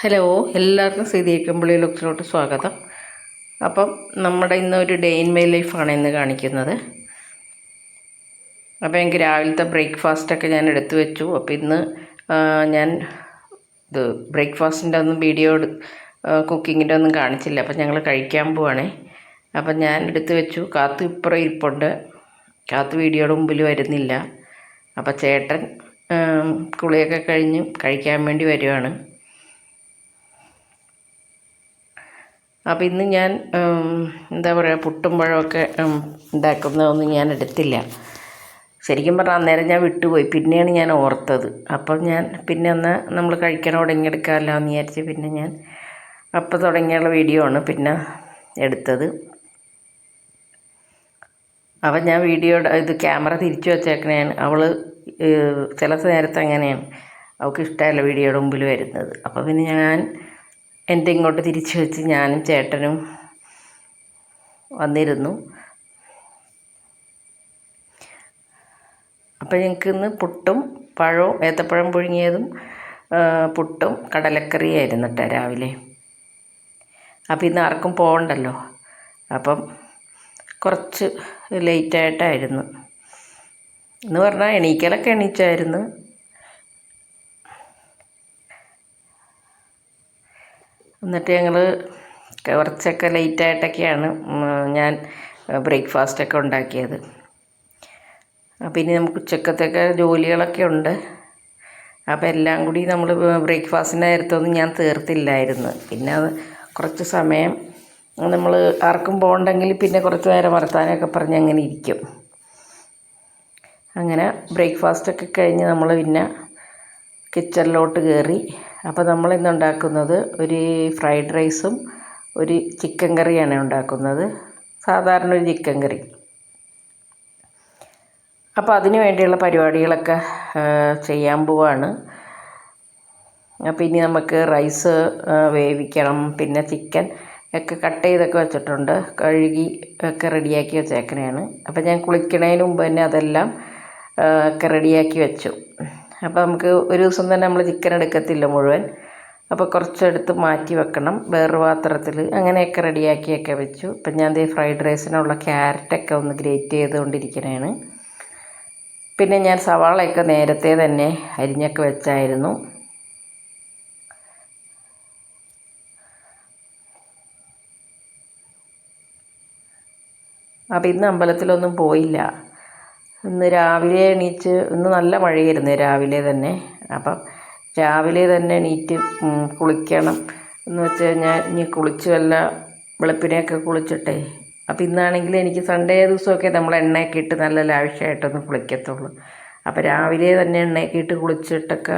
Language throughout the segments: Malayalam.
ഹലോ എല്ലാവർക്കും സീതിയേക്കുമ്പള്ളി ലുക്കിലോട്ട് സ്വാഗതം. അപ്പം നമ്മുടെ ഇന്നൊരു ഡേ ഇൻ മൈ ലൈഫാണ് ഇന്ന് കാണിക്കുന്നത്. അപ്പോൾ എനിക്ക് രാവിലത്തെ ബ്രേക്ക്ഫാസ്റ്റൊക്കെ ഞാൻ എടുത്തു വെച്ചു. അപ്പോൾ ഇന്ന് ഞാൻ ഇത് ബ്രേക്ക്ഫാസ്റ്റിന്റെ ഒന്നും വീഡിയോ കുക്കിങ്ങിന്റെ ഒന്നും കാണിച്ചില്ല. അപ്പം ഞങ്ങൾ കഴിക്കാൻ പോവാണേ. അപ്പം ഞാൻ എടുത്തു വെച്ചു. കാത്തു ഇപ്പുറം ഇരിപ്പുണ്ട്. കാത്തു വീഡിയോയുടെ മുമ്പിൽ വരുന്നില്ല. അപ്പം ചേട്ടൻ കുളിയൊക്കെ കഴിഞ്ഞ് കഴിക്കാൻ വേണ്ടി വരുവാണ്. അപ്പോൾ ഇന്ന് ഞാൻ എന്താ പറയുക പുട്ടും പഴമൊക്കെ ഉണ്ടാക്കുന്നതൊന്നും ഞാൻ എടുത്തില്ല. ശരിക്കും പറഞ്ഞാൽ അന്നേരം ഞാൻ വിട്ടുപോയി. പിന്നെയാണ് ഞാൻ ഓർത്തത്. അപ്പം ഞാൻ പിന്നെ ഒന്ന് നമ്മൾ കഴിക്കണം തുടങ്ങിയെടുക്കാമല്ലോ എന്ന് വിചാരിച്ച് പിന്നെ ഞാൻ അപ്പം തുടങ്ങിയുള്ള വീഡിയോ ആണ് പിന്നെ എടുത്തത്. അപ്പം ഞാൻ വീഡിയോയുടെ ഇത് ക്യാമറ തിരിച്ചു വച്ചേക്കണേണ്. അവൾ ചില നേരത്ത് അങ്ങനെയാണ്. അവൾക്ക് ഇഷ്ടമല്ല വീഡിയോയുടെ മുമ്പിൽ വരുന്നത്. അപ്പോൾ പിന്നെ ഞാൻ എന്റെ ഇങ്ങോട്ട് തിരിച്ചു വെച്ച് ഞാനും ചേട്ടനും വന്നിരുന്നു. അപ്പോൾ ഞങ്ങൾക്ക് ഇന്ന് പുട്ടും പഴവും ഏത്തപ്പഴം പുഴുങ്ങിയതും പുട്ടും കടലക്കറിയായിരുന്നു കേട്ടോ രാവിലെ. അപ്പോൾ ഇന്ന് ആർക്കും പോകണ്ടല്ലോ അപ്പം കുറച്ച് ലേറ്റായിട്ടായിരുന്നു എന്ന് പറഞ്ഞാൽ എണീക്കലൊക്കെ എണീച്ചായിരുന്നു. എന്നിട്ട് ഞങ്ങൾ കുറച്ചൊക്കെ ലേറ്റായിട്ടൊക്കെയാണ് ഞാൻ ബ്രേക്ക്ഫാസ്റ്റൊക്കെ ഉണ്ടാക്കിയത്. പിന്നെ നമുക്ക് ഉച്ചക്കത്തൊക്കെ ജോലികളൊക്കെ ഉണ്ട്. അപ്പോൾ എല്ലാം കൂടി നമ്മൾ ബ്രേക്ക്ഫാസ്റ്റിന്റെ നേരത്തൊന്നും ഞാൻ തീർത്തില്ലായിരുന്നു. പിന്നെ അത് കുറച്ച് സമയം നമ്മൾ ആർക്കും പോകണ്ടെങ്കിൽ പിന്നെ കുറച്ച് നേരം വർത്താനമൊക്കെ പറഞ്ഞ് അങ്ങനെ ഇരിക്കും. അങ്ങനെ ബ്രേക്ക്ഫാസ്റ്റൊക്കെ കഴിഞ്ഞ് നമ്മൾ പിന്നെ കിച്ചണിലോട്ട് കയറി അപ്പോൾ നമ്മൾ ഇന്ന് ഉണ്ടാക്കുന്നത് ഒരു ഫ്രൈഡ് റൈസും ഒരു ചിക്കൻ കറിയാണ് ഉണ്ടാക്കുന്നത്. സാധാരണ ഒരു ചിക്കൻ കറി അപ്പോൾ അതിന് വേണ്ടിയുള്ള പരിപാടികളൊക്കെ ചെയ്യാൻ പോവാണ്. അപ്പോൾ ഇനി നമുക്ക് റൈസ് വേവിക്കണം. പിന്നെ ചിക്കൻ ഒക്കെ കട്ട് ചെയ്തൊക്കെ വെച്ചിട്ടുണ്ട്. കഴുകി ഒക്കെ റെഡിയാക്കി വെച്ചേക്കണേണ്. അപ്പോൾ ഞാൻ കുളിക്കണതിന് മുമ്പ് തന്നെ അതെല്ലാം ഒക്കെ റെഡിയാക്കി വെച്ചു. അപ്പോൾ നമുക്ക് ഒരു ദിവസം തന്നെ നമ്മൾ ചിക്കൻ എടുക്കത്തില്ല മുഴുവൻ. അപ്പോൾ കുറച്ചെടുത്ത് മാറ്റി വെക്കണം. വേറൊരു പാത്രത്തിൽ അങ്ങനെയൊക്കെ റെഡിയാക്കിയൊക്കെ വെച്ചു. ഇപ്പം ഞാൻ ദേ ഫ്രൈഡ് റൈസിനുള്ള ക്യാരറ്റൊക്കെ ഒന്ന് ഗ്രേറ്റ് ചെയ്തുകൊണ്ടിരിക്കണേണ്. പിന്നെ ഞാൻ സവാളയൊക്കെ നേരത്തെ തന്നെ അരിഞ്ഞൊക്കെ വെച്ചായിരുന്നു. അപ്പോൾ ഇന്ന് അമ്പലത്തിലൊന്നും പോയില്ല. ഇന്ന് രാവിലെ എണീച്ച് ഇന്ന് നല്ല മഴയായിരുന്നു രാവിലെ തന്നെ. അപ്പം രാവിലെ തന്നെ എണീറ്റ് കുളിക്കണം എന്ന് വെച്ച് കഴിഞ്ഞാൽ ഇനി കുളിച്ച് വല്ല വെളുപ്പിനെയൊക്കെ കുളിച്ചിട്ടേ. അപ്പം ഇന്നാണെങ്കിൽ എനിക്ക് സൺഡേ ദിവസമൊക്കെ നമ്മൾ എണ്ണയൊക്കെ ഇട്ട് നല്ല ലാവിഷായിട്ടൊന്ന് കുളിക്കത്തുള്ളൂ. അപ്പോൾ രാവിലെ തന്നെ എണ്ണയൊക്കെ ഇട്ട് കുളിച്ചിട്ടൊക്കെ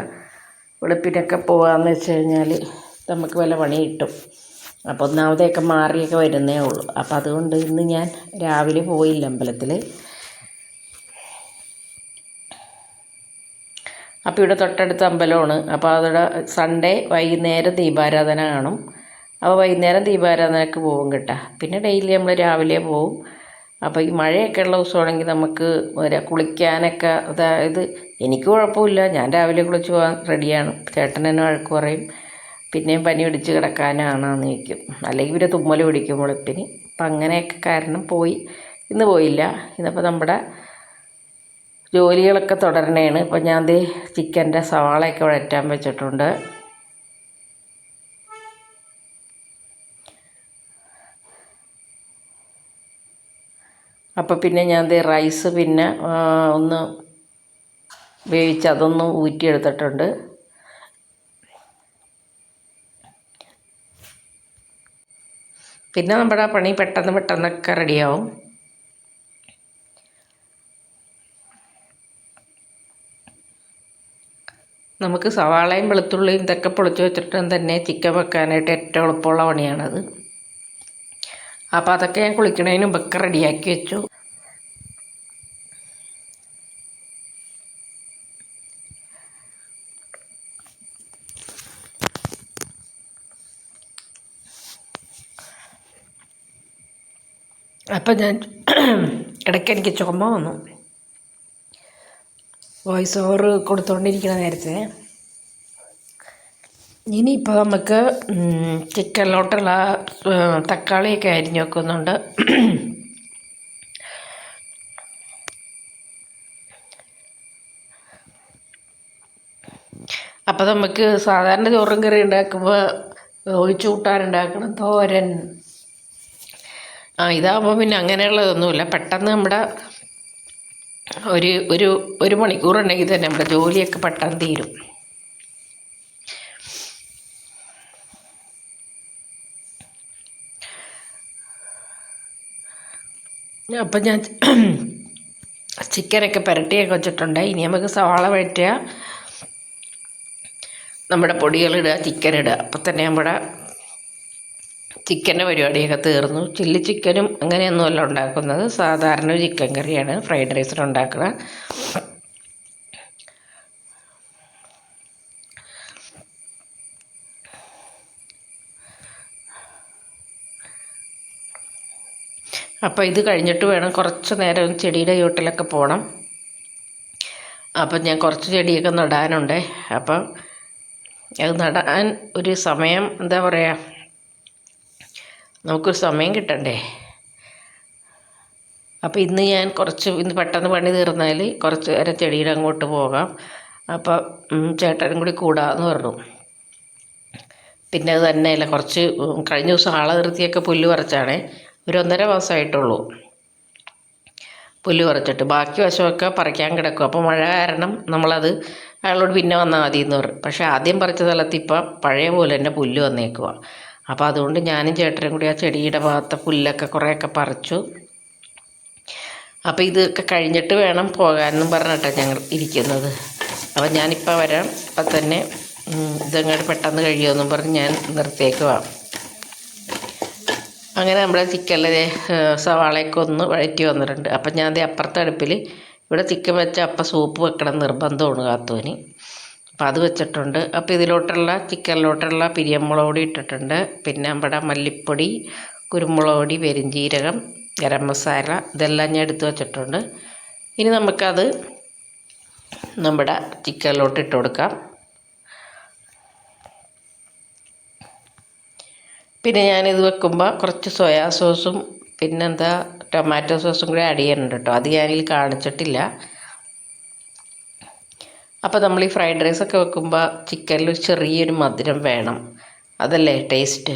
വെളുപ്പിനൊക്കെ പോകാമെന്ന് വെച്ച് കഴിഞ്ഞാൽ നമുക്ക് വല്ല പണി കിട്ടും. അപ്പോൾ ഒന്നാമതെയൊക്കെ മാറിയൊക്കെ വരുന്നേ ഉള്ളൂ. അപ്പോൾ അതുകൊണ്ട് ഇന്ന് ഞാൻ രാവിലെ പോയില്ല അമ്പലത്തിൽ. അപ്പോൾ ഇവിടെ തൊട്ടടുത്ത അമ്പലമാണ്. അപ്പോൾ അവിടെ സൺഡേ വൈകുന്നേരം ദീപാരാധന കാണും. അപ്പോൾ വൈകുന്നേരം ദീപാരാധനയ്ക്ക് പോകും കേട്ടോ. പിന്നെ ഡെയിലി നമ്മൾ രാവിലെ പോവും. അപ്പോൾ ഈ മഴയൊക്കെ ഉള്ള ദിവസമാണെങ്കിൽ നമുക്ക് കുളിക്കാനൊക്കെ അതായത് എനിക്ക് കുഴപ്പമില്ല. ഞാൻ രാവിലെ കുളിച്ച് പോകാൻ റെഡിയാണ്. ചേട്ടൻ എന്നെ വഴക്ക് പറയും. പിന്നെയും പനി പിടിച്ച് കിടക്കാനാണെന്ന് ചോദിക്കും. അല്ലെങ്കിൽ പിന്നെ തുമ്മൽ പിടിക്കും മുളപ്പിന്. അപ്പം അങ്ങനെയൊക്കെ കാരണം പോയി. ഇന്ന് പോയില്ല. ഇന്നിപ്പോൾ നമ്മുടെ ജോലികളൊക്കെ തുടരണേണ്. ഇപ്പം ഞാൻ ദേ ചിക്കന്റെ സവാളയൊക്കെ വഴറ്റാൻ വെച്ചിട്ടുണ്ട്. അപ്പോൾ പിന്നെ ഞാൻ ദേ റൈസ് പിന്നെ ഒന്ന് വേവിച്ച് അതൊന്ന് ഊറ്റിയെടുത്തിട്ടുണ്ട്. പിന്നെ നമ്മുടെ പണി പെട്ടെന്ന് പെട്ടെന്നൊക്കെ റെഡിയാവും. നമുക്ക് സവാളയും വെളുത്തുള്ളിയും ഇതൊക്കെ പൊളിച്ച് വെച്ചിട്ടും തന്നെ ചിക്കൻ വെക്കാനായിട്ട് ഏറ്റവും എളുപ്പമുള്ള പണിയാണത്. അപ്പോൾ അതൊക്കെ ഞാൻ കുളിക്കണതിന് മുമ്പൊക്കെ റെഡിയാക്കി വെച്ചു. അപ്പം ഞാൻ ഇടയ്ക്ക് എനിക്ക് ചുമ വന്നു. വോയിസ് ഓവർ കൊടുത്തുകൊണ്ടിരിക്കുന്ന നേരത്തെ. ഇനിയിപ്പോൾ നമുക്ക് ചിക്കനിലോട്ടുള്ള തക്കാളിയൊക്കെ അരിഞ്ഞു വെക്കുന്നുണ്ട്. അപ്പോൾ നമുക്ക് സാധാരണ ചോറും കറി ഉണ്ടാക്കുമ്പോൾ ഒഴിച്ചു കൂട്ടാനുണ്ടാക്കണം തോരൻ. ആ ഇതാകുമ്പോൾ പിന്നെ അങ്ങനെയുള്ളതൊന്നുമില്ല. പെട്ടെന്ന് നമ്മുടെ ഒരു ഒരു ഒരു മണിക്കൂർ ഉണ്ടെങ്കിൽ തന്നെ നമ്മുടെ ജോലിയൊക്കെ പെട്ടെന്ന് തീരും. അപ്പം ഞാൻ ചിക്കനൊക്കെ പുരട്ടിയൊക്കെ വെച്ചിട്ടുണ്ട്. ഇനി നമുക്ക് സവാള വഴറ്റുക. നമ്മുടെ പൊടികളിടുക ചിക്കൻ ഇടുക. അപ്പം തന്നെ നമ്മുടെ ചിക്കന്റെ പരിപാടിയൊക്കെ തീർന്നു. ചില്ലി ചിക്കനും അങ്ങനെയൊന്നുമല്ല ഉണ്ടാക്കുന്നത്. സാധാരണ ചിക്കൻ കറിയാണ്. ഫ്രൈഡ് റൈസിന് ഉണ്ടാക്കുന്നത് അപ്പോൾ ഇത് കഴിഞ്ഞിട്ട് വേണം കുറച്ച് നേരം ചെടിയുടെ ചുവട്ടിലൊക്കെ പോകണം അപ്പം ഞാൻ കുറച്ച് ചെടിയൊക്കെ നടാനുണ്ട്. അപ്പം അത് നടാൻ ഒരു സമയം എന്താ പറയുക നമുക്കൊരു സമയം കിട്ടണ്ടേ? അപ്പോൾ ഇന്ന് ഞാൻ കുറച്ച് ഇന്ന് പെട്ടെന്ന് പണി തീർന്നാൽ കുറച്ച് നേരം ചെടിയുടെ അങ്ങോട്ട് പോകാം. അപ്പോൾ ചേട്ടനും കൂടി കൂടാന്ന് പറഞ്ഞു. പിന്നെ അത് തന്നെയല്ല കുറച്ച് കഴിഞ്ഞ ദിവസം ആളെ നിർത്തിയൊക്കെ പുല്ല് പറിച്ചാണേ. ഒരു ഒന്നര മാസമായിട്ടുള്ളൂ. പുല്ല് പറിച്ചിട്ട്. ബാക്കി വശമൊക്കെ പറിക്കാൻ കിടക്കും. അപ്പോൾ മഴ കാരണം നമ്മളത് അയാളോട് പിന്നെ വന്നാൽ മതി എന്ന് പറയും പക്ഷേ ആദ്യം പറിച്ച സ്ഥലത്ത് ഇപ്പം പഴയ പോലെ തന്നെ പുല്ല് വന്നേക്കുക അപ്പോൾ അതുകൊണ്ട് ഞാനും ചേട്ടനും കൂടി ആ ചെടിയുടെ ഭാഗത്തെ പുല്ലൊക്കെ കുറേയൊക്കെ പറിച്ചു. അപ്പോൾ ഇതൊക്കെ കഴിഞ്ഞിട്ട് വേണം പോകാനെന്നും പറഞ്ഞിട്ടാണ് ഞങ്ങൾ ഇരിക്കുന്നത്. അപ്പോൾ ഞാനിപ്പോൾ വരാം. അപ്പം തന്നെ ഇതങ്ങോട്ട് പെട്ടെന്ന് കഴിയുമെന്നും പറഞ്ഞ് ഞാൻ നിർത്തിയേക്കുവാ അങ്ങനെ നമ്മുടെ ചിക്കനിലെ സവാളയൊക്കെ ഒന്ന് വഴറ്റി വന്നിട്ടുണ്ട്. അപ്പം ഞാൻ ദേ അപ്പുറത്തെ അടുപ്പിൽ ഇവിടെ ചിക്കൻ വെച്ച അപ്പം സൂപ്പ് വെക്കണം നിർബന്ധമാണ് കാത്തൂന് അപ്പം അത് വെച്ചിട്ടുണ്ട്. അപ്പോൾ ഇതിലോട്ടുള്ള ചിക്കനിലോട്ടുള്ള പിരിയമുളക് പൊടി ഇട്ടിട്ടുണ്ട്. പിന്നെ നമ്മുടെ മല്ലിപ്പൊടി കുരുമുളക് പൊടി പെരിഞ്ജീരകം ഗരം മസാല ഇതെല്ലാം ഞാൻ എടുത്ത് വെച്ചിട്ടുണ്ട്. ഇനി നമുക്കത് നമ്മുടെ ചിക്കനിലോട്ട് ഇട്ട് കൊടുക്കാം. പിന്നെ ഞാനിത് വെക്കുമ്പോൾ കുറച്ച് സോയാ സോസും പിന്നെന്താ ടൊമാറ്റോ സോസും കൂടി ആഡ് ചെയ്യുന്നുണ്ട് കേട്ടോ. അത് ഞാനിതിൽ കാണിച്ചിട്ടില്ല. അപ്പോൾ നമ്മൾ ഈ ഫ്രൈഡ് റൈസൊക്കെ വെക്കുമ്പോൾ ചിക്കനിൽ ചെറിയൊരു മധുരം വേണം. അതല്ലേ ടേസ്റ്റ്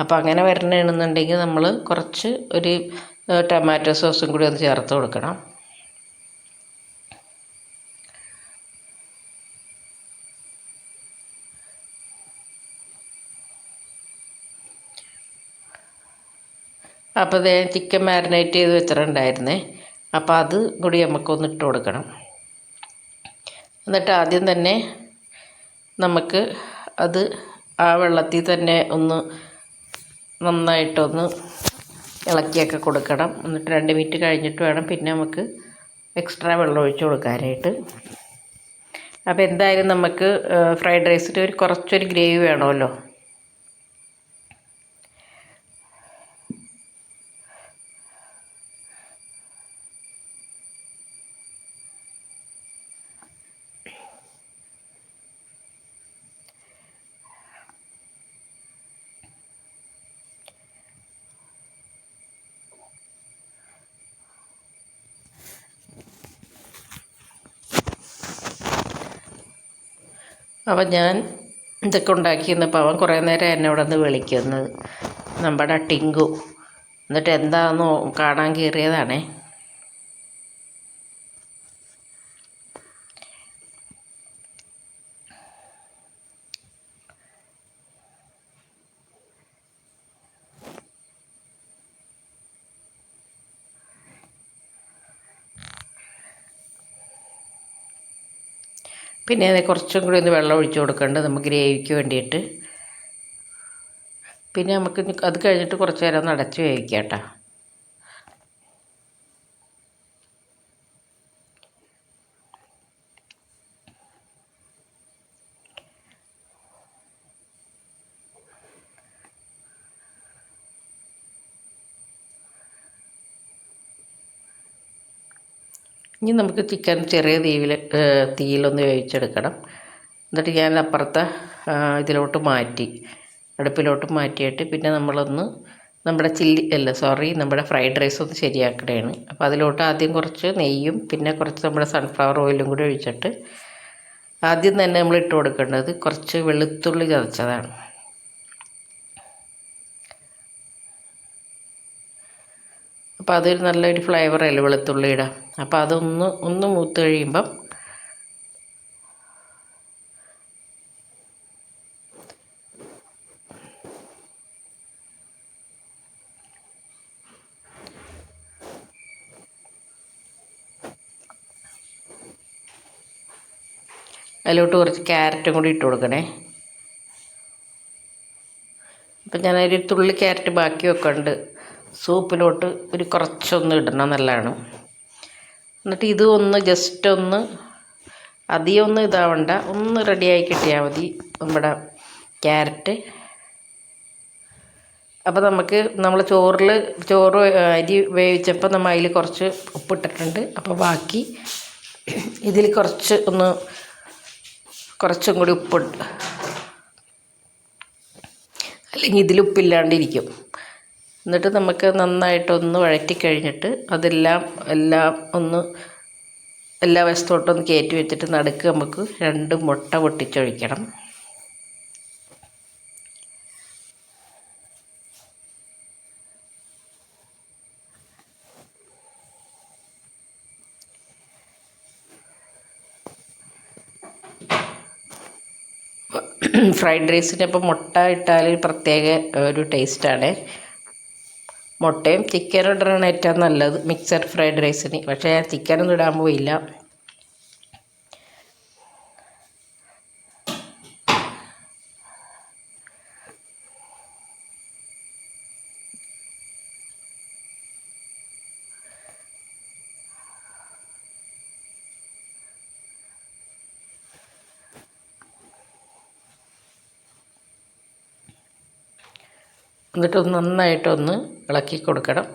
അപ്പോൾ അങ്ങനെ വരണമെന്നുണ്ടെങ്കിൽ നമ്മൾ കുറച്ച് ഒരു ടൊമാറ്റോ സോസും കൂടി ഒന്ന് ചേർത്ത് കൊടുക്കണം. അപ്പോൾ ദേ ചിക്കൻ മാരിനേറ്റ് ചെയ്ത് വെച്ചിട്ടുണ്ടായിരുന്നേ. അപ്പോൾ അത് കൂടി നമുക്കൊന്ന് ഇട്ട് കൊടുക്കണം. എന്നിട്ട് ആദ്യം തന്നെ നമുക്ക് അത് ആ വെള്ളത്തിൽ തന്നെ ഒന്ന് നന്നായിട്ടൊന്ന് ഇളക്കിയൊക്കെ കൊടുക്കണം. എന്നിട്ട് രണ്ട് മിനിറ്റ് കഴിഞ്ഞിട്ട് വേണം പിന്നെ നമുക്ക് എക്സ്ട്രാ വെള്ളം ഒഴിച്ചു കൊടുക്കാനായിട്ട്. അപ്പോൾ എന്തായാലും നമുക്ക് ഫ്രൈഡ് റൈസിന് ഒരു കുറച്ചൊരു ഗ്രേവി വേണമല്ലോ. അപ്പം ഞാൻ ഇതൊക്കെ ഉണ്ടാക്കിയിരുന്നപ്പോൾ അവൻ കുറേ നേരം എന്നെ ഇവിടെ നിന്ന് വിളിക്കുന്നത്. നമ്മുടെ ടിങ്കു. എന്നിട്ട് എന്താണെന്ന് കാണാൻ കയറിയതാണേ. പിന്നെ അത് കുറച്ചും കൂടി ഒന്ന് വെള്ളം ഒഴിച്ച് കൊടുക്കേണ്ടത് നമുക്ക് ഗ്രേവിക്ക് വേണ്ടിയിട്ട്. പിന്നെ നമുക്ക് അത് കഴിഞ്ഞിട്ട് കുറച്ച് നേരം ഒന്ന് അടച്ച് വേവിക്കാം കേട്ടോ. ഇനി നമുക്ക് ചിക്കൻ ചെറിയ തീയിൽ തീയിലൊന്ന് വേവിച്ചെടുക്കണം. എന്നിട്ട് ഞാൻ അപ്പുറത്തെ ഇതിലോട്ട് മാറ്റി അടുപ്പിലോട്ട് മാറ്റിയിട്ട് പിന്നെ നമ്മളൊന്ന് നമ്മുടെ ചില്ലി അല്ല സോറി നമ്മുടെ ഫ്രൈഡ് റൈസ് ഒന്ന് ശരിയാക്കണേണ്. അപ്പോൾ അതിലോട്ട് ആദ്യം കുറച്ച് നെയ്യും പിന്നെ കുറച്ച് നമ്മുടെ സൺഫ്ലവർ ഓയിലും കൂടി ഒഴിച്ചിട്ട് ആദ്യം തന്നെ നമ്മൾ ഇട്ട് കൊടുക്കേണ്ടത് കുറച്ച് വെളുത്തുള്ളി ചതച്ചതാണ്. അപ്പോൾ അതൊരു നല്ലൊരു ഫ്ലേവറല്ലേ വെളുത്തുള്ളിയുടെ? അപ്പോൾ അതൊന്ന് ഒന്ന് മൂത്ത് കഴിയുമ്പം അതിലോട്ട് കുറച്ച് ക്യാരറ്റും കൂടി ഇട്ട് കൊടുക്കണേ. അപ്പം ഞാനൊരു തുള്ളി ക്യാരറ്റ് ബാക്കി വെക്കുന്നുണ്ട് സൂപ്പിലോട്ട് ഒരു കുറച്ചൊന്ന് ഇടണം നല്ലതാണ് എന്നിട്ട് ഇത് ഒന്ന് ജസ്റ്റ് ഒന്ന് അധികം ഒന്ന് ഇതാവണ്ട. ഒന്ന് റെഡിയായി കിട്ടിയാൽ മതി നമ്മുടെ ക്യാരറ്റ്. അപ്പോൾ നമുക്ക് നമ്മൾ ചോറിൽ ചോറ് അരി വേവിച്ചപ്പോൾ നമ്മൾ അതിൽ കുറച്ച് ഉപ്പിട്ടിട്ടുണ്ട്. അപ്പോൾ ബാക്കി ഇതിൽ കുറച്ച് ഒന്ന് കുറച്ചും കൂടി ഉപ്പിട്ട് അല്ലെങ്കിൽ ഇതിൽ ഉപ്പില്ലാണ്ടിരിക്കും എന്നിട്ട് നമുക്ക് നന്നായിട്ടൊന്ന് വഴറ്റി കഴിഞ്ഞിട്ട് അതെല്ലാം എല്ലാം ഒന്ന് എല്ലാ വശത്തോട്ടൊന്ന് കയറ്റി വെച്ചിട്ട് നടുക്ക് നമുക്ക് രണ്ട് മുട്ട പൊട്ടിച്ചൊഴിക്കണം. ഫ്രൈഡ് റൈസിന് ഇപ്പം മുട്ട ഇട്ടാൽ പ്രത്യേക ഒരു ടേസ്റ്റാണ്. മുട്ടയും ചിക്കനും ഇടാനാണ് ഏറ്റവും നല്ലത് മിക്സഡ് ഫ്രൈഡ് റൈസിന് പക്ഷേ ഞാൻ ചിക്കനൊന്നും ഇടാൻ പോയില്ല. എന്നിട്ടൊന്ന് നന്നായിട്ടൊന്ന് ഇളക്കി കൊടുക്കണം.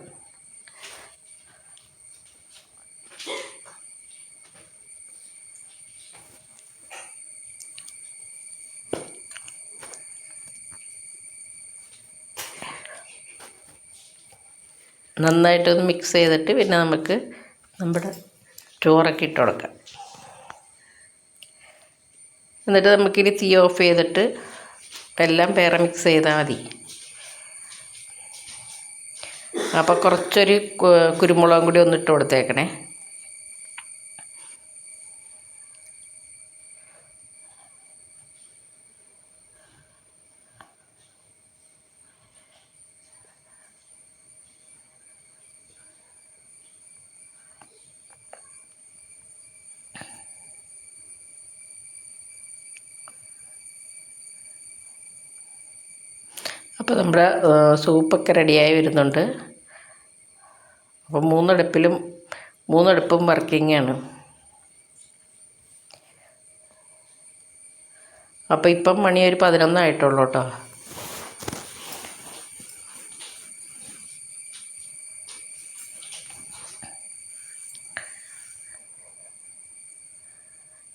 നന്നായിട്ടൊന്ന് മിക്സ് ചെയ്തിട്ട് പിന്നെ നമുക്ക് നമ്മുടെ ചോറൊക്കെ ഇട്ട് കൊടുക്കാം. എന്നിട്ട് നമുക്കിനി തീ ഓഫ് ചെയ്തിട്ട് എല്ലാം പേറെ മിക്സ് ചെയ്താൽ മതി. അപ്പോൾ കുറച്ചൊരു കുരുമുളകും കൂടി ഒന്ന് ഇട്ട് കൊടുത്തേക്കണേ. അപ്പോൾ നമ്മുടെ സൂപ്പൊക്കെ റെഡിയായി വരുന്നുണ്ട്. അപ്പോൾ മൂന്നടുപ്പിലും മൂന്നടുപ്പും വർക്കിംഗ് ആണ് അപ്പോൾ ഇപ്പം മണി ഒരു പതിനൊന്നായിട്ടുള്ളൂ കേട്ടോ.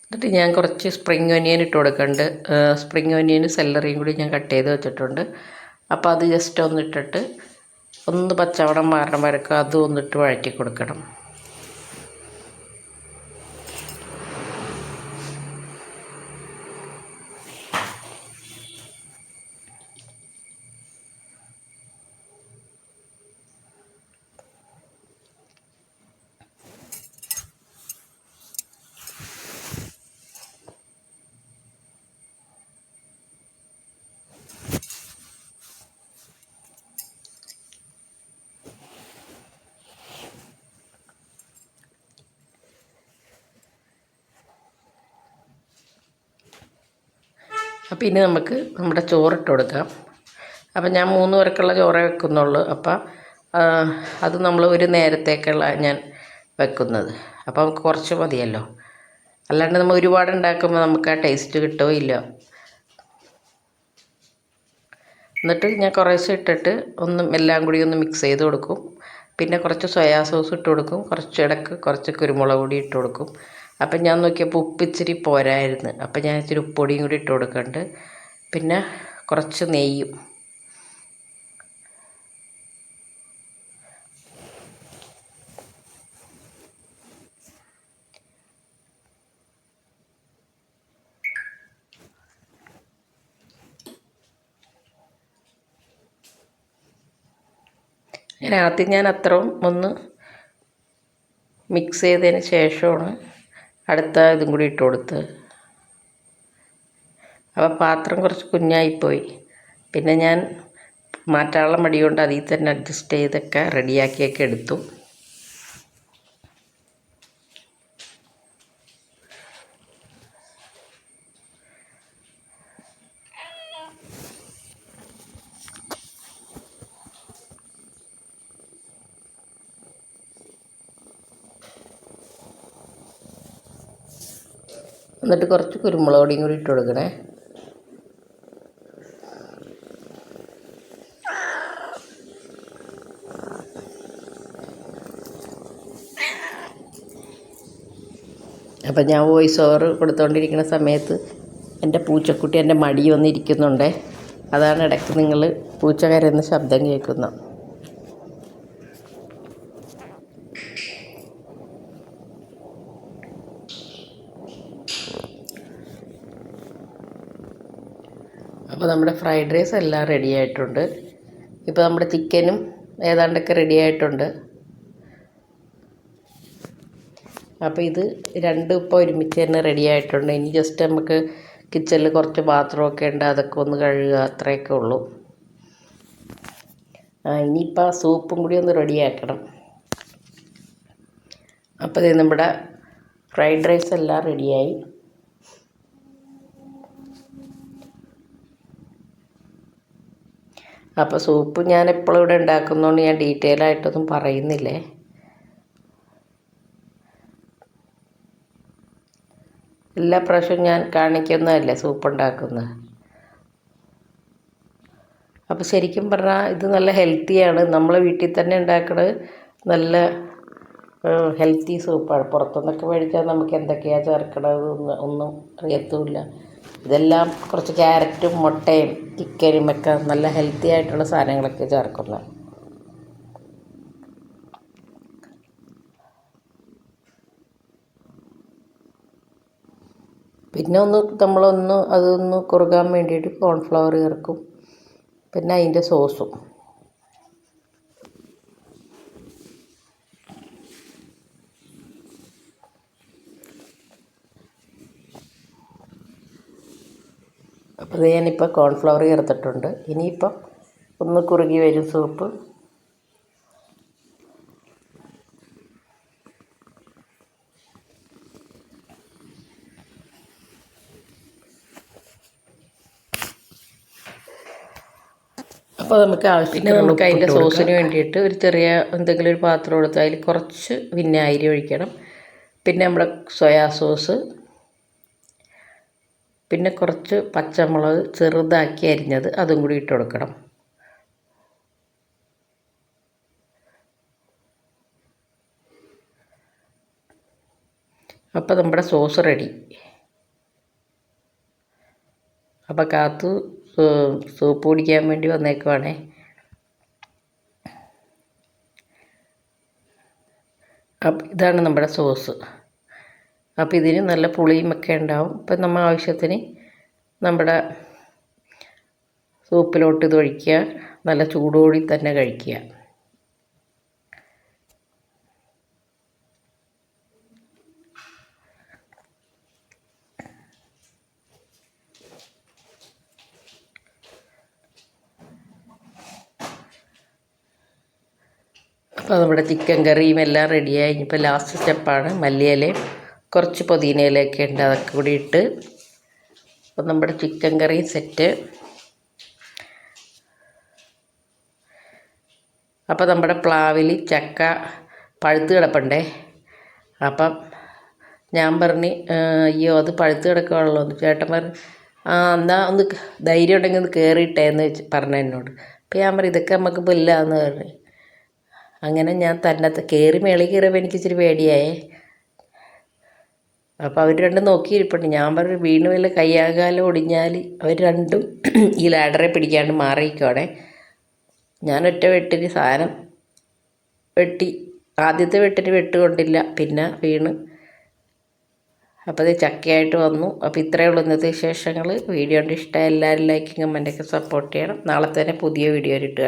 എന്നിട്ട് ഞാൻ കുറച്ച് സ്പ്രിങ് ഒനിയൻ ഇട്ട് കൊടുക്കുന്നുണ്ട് സ്പ്രിങ് ഒനിയനും സെല്ലറിയും കൂടി ഞാൻ കട്ട് ചെയ്ത് വെച്ചിട്ടുണ്ട്. അപ്പോൾ അത് ജസ്റ്റ് ഒന്ന് ഇട്ടിട്ട് ഒന്ന് പച്ചവടം മാറണം വരക്ക് അതും ഒന്നിട്ട് വഴറ്റി കൊടുക്കണം. അപ്പോൾ ഇനി നമുക്ക് നമ്മുടെ ചോറിട്ട് കൊടുക്കാം. അപ്പം ഞാൻ മൂന്ന് പേർക്കുള്ള ചോറേ വെക്കുന്നുള്ളൂ. അപ്പം അത് നമ്മൾ ഒരു നേരത്തേക്കുള്ള ഞാൻ വെക്കുന്നത്. അപ്പോൾ നമുക്ക് കുറച്ച് മതിയല്ലോ. അല്ലാണ്ട് നമ്മൾ ഒരുപാട് ഉണ്ടാക്കുമ്പോൾ നമുക്ക് ആ ടേസ്റ്റ് കിട്ടുമോ ഇല്ല. എന്നിട്ട് ഞാൻ കുറേശ്ശെ ഇട്ടിട്ട് ഒന്നും എല്ലാം കൂടി ഒന്ന് മിക്സ് ചെയ്ത് കൊടുക്കും. പിന്നെ കുറച്ച് സോയാ സോസ് ഇട്ട് കൊടുക്കും. കുറച്ച് ഇടയ്ക്ക് കുറച്ച് കുരുമുളക് പൊടി ഇട്ട് കൊടുക്കും. അപ്പം ഞാൻ നോക്കിയപ്പോൾ ഉപ്പ് ഇച്ചിരി പോരായിരുന്നു. അപ്പം ഞാൻ ഇച്ചിരി ഉപ്പൊടിയും കൂടി ഇട്ട് കൊടുക്കുന്നുണ്ട് പിന്നെ കുറച്ച് നെയ്യും. ഞാൻ ആദ്യം ഞാൻ അത്രയും ഒന്ന് മിക്സ് ചെയ്തതിന് ശേഷമാണ് അടുത്ത ഇതും കൂടി ഇട്ട് കൊടുത്ത്. അപ്പോൾ പാത്രം കുറച്ച് കുഞ്ഞായിപ്പോയി. പിന്നെ ഞാൻ മാറ്റാനുള്ള മടി കൊണ്ട് അതിൽ തന്നെ അഡ്ജസ്റ്റ് ചെയ്തൊക്കെ റെഡിയാക്കിയൊക്കെ എടുത്തു. എന്നിട്ട് കുറച്ച് കുരുമുളക് പൊടിയും കൂടി ഇട്ട് കൊടുക്കണേ. അപ്പം ഞാൻ വോയിസ് ഓവർ കൊടുത്തുകൊണ്ടിരിക്കുന്ന സമയത്ത് എന്റെ പൂച്ചക്കുട്ടി എന്റെ മടി വന്നിരിക്കുന്നുണ്ടേ. അതാണ് ഇടയ്ക്ക് നിങ്ങൾ പൂച്ച കരയുന്ന ശബ്ദം കേൾക്കുന്നത്. അപ്പോൾ നമ്മുടെ ഫ്രൈഡ് റൈസ് എല്ലാം റെഡി ആയിട്ടുണ്ട്. ഇപ്പോൾ നമ്മുടെ ചിക്കനും ഏതാണ്ടൊക്കെ റെഡി ആയിട്ടുണ്ട്. അപ്പോൾ ഇത് രണ്ടും ഇപ്പോൾ ഒരുമിച്ച് തന്നെ റെഡി ആയിട്ടുണ്ട്. ഇനി ജസ്റ്റ് നമുക്ക് കിച്ചണിൽ കുറച്ച് പാത്രമൊക്കെ ഉണ്ട്. അതൊക്കെ ഒന്ന് കഴുകുക അത്രയൊക്കെ ഉള്ളൂ. ആ ഇനിയിപ്പോൾ സൂപ്പും കൂടി ഒന്ന് റെഡിയാക്കണം അപ്പോൾ ഇത് നമ്മുടെ ഫ്രൈഡ് റൈസ് എല്ലാം റെഡിയായി അപ്പോൾ സൂപ്പ് ഞാൻ എപ്പോഴും ഇവിടെ ഉണ്ടാക്കുന്നതുകൊണ്ട് ഞാൻ ഡീറ്റെയിൽ ആയിട്ടൊന്നും പറയുന്നില്ലേ? എല്ലാ പ്രാവശ്യവും ഞാൻ കാണിക്കുന്നതല്ലേ സൂപ്പ് ഉണ്ടാക്കുന്നത് അപ്പോൾ ശരിക്കും പറഞ്ഞാൽ ഇത് നല്ല ഹെൽത്തിയാണ് നമ്മൾ വീട്ടിൽ തന്നെ ഉണ്ടാക്കുന്നത് നല്ല ഹെൽത്തി സൂപ്പാണ്. പുറത്തുനിന്നൊക്കെ മേടിച്ചാൽ നമുക്ക് എന്തൊക്കെയാണ് ചേർക്കണത് ഒന്നും അറിയത്തുമില്ല. ഇതെല്ലാം കുറച്ച് ക്യാരറ്റും മുട്ടയും ചിക്കനും ഒക്കെ നല്ല ഹെൽത്തി ആയിട്ടുള്ള സാധനങ്ങളൊക്കെ ചേർക്കുന്നത് പിന്നെ ഒന്ന് നമ്മളൊന്ന് അതൊന്ന് കുറുകാൻ വേണ്ടിയിട്ട് കോൺഫ്ലവർ ചേർക്കും. പിന്നെ അതിന്റെ സോസും അപ്പോൾ ഇത് ഞാനിപ്പോൾ കോൺഫ്ലവർ ചേർത്തിട്ടുണ്ട്. ഇനിയിപ്പം ഒന്ന് കുറുകി വരും സൂപ്പ്. അപ്പോൾ നമുക്ക് ആവശ്യത്തിന് നമുക്ക് അതിന്റെ സോസിന് വേണ്ടിയിട്ട് ഒരു ചെറിയ എന്തെങ്കിലും ഒരു പാത്രം എടുത്ത് അതിൽ കുറച്ച് വിനാഗിരി ഒഴിക്കണം. പിന്നെ നമ്മുടെ സോയാ സോസ് പിന്നെ കുറച്ച് പച്ചമുളക് ചെറുതാക്കി അരിഞ്ഞത് അതും കൂടി ഇട്ട് കൊടുക്കണം. അപ്പോൾ നമ്മുടെ സോസ് റെഡി. അപ്പോൾ കാത്തു സൂപ്പ് കുടിക്കാൻ വേണ്ടി വന്നേക്കുവാണേ. അപ്പം ഇതാണ് നമ്മുടെ സോസ്. അപ്പോൾ ഇതിന് നല്ല പുളിയും ഒക്കെ ഉണ്ടാവും. ഇപ്പം നമ്മൾ ആവശ്യത്തിന് നമ്മുടെ സൂപ്പിലോട്ട് ഇത് ഒഴിക്കുക. നല്ല ചൂടോടി തന്നെ കഴിക്കുക. അപ്പോൾ നമ്മുടെ ചിക്കൻ കറിയും എല്ലാം റെഡിയായി ഇനിയിപ്പോൾ ലാസ്റ്റ് സ്റ്റെപ്പാണ് മല്ലിയിലയും കുറച്ച് പുതിനയിലേക്ക് ഉണ്ട് അതൊക്കെ കൂടി ഇട്ട് അപ്പം നമ്മുടെ ചിക്കൻ കറി സെറ്റ് അപ്പോൾ നമ്മുടെ പ്ലാവിൽ ചക്ക പഴുത്ത് കിടപ്പുണ്ടേ. അപ്പം ഞാൻ പറഞ്ഞ് അയ്യോ അത് പഴുത്ത് കിടക്കുകയാണല്ലോ ചേട്ടൻ പറഞ്ഞു ആ എന്നാൽ ഒന്ന് ധൈര്യം ഉണ്ടെങ്കിൽ ഒന്ന് കയറിയിട്ടേന്ന് വെച്ച് പറഞ്ഞു എന്നോട്. അപ്പോൾ ഞാൻ പറഞ്ഞു ഇതൊക്കെ നമുക്ക് പുല്ലാന്ന് പറഞ്ഞു. അങ്ങനെ ഞാൻ തന്നെ കയറി മേളിൽ കയറിയപ്പോൾ എനിക്ക് ഇച്ചിരി പേടിയായേ. അപ്പോൾ അവർ രണ്ടും നോക്കിയിരിപ്പുണ്ട്. ഞാൻ പറഞ്ഞു വീണ് വല്ല കയ്യാകാലം ഒടിഞ്ഞാൽ അവർ രണ്ടും ഈ ലാഡറെ പിടിക്കാണ്ട് മാറിയിക്കോടെ ഞാൻ ഒറ്റ വെട്ടിന് സാധനം വെട്ടി ആദ്യത്തെ വെട്ടിന് വെട്ടുകൊണ്ടില്ല. പിന്നെ വീണ്. അപ്പോൾ ഇത് ചക്കയായിട്ട് വന്നു. അപ്പോൾ ഇത്രയേ ഉള്ളൂ ഇന്നത്തെ വിശേഷങ്ങൾ വീഡിയോ ഇഷ്ടമായി എല്ലാവരും ലൈക്കും കമന്റൊക്കെ സപ്പോർട്ട് ചെയ്യണം. നാളെ തന്നെ പുതിയ വീഡിയോ ഇട്ട്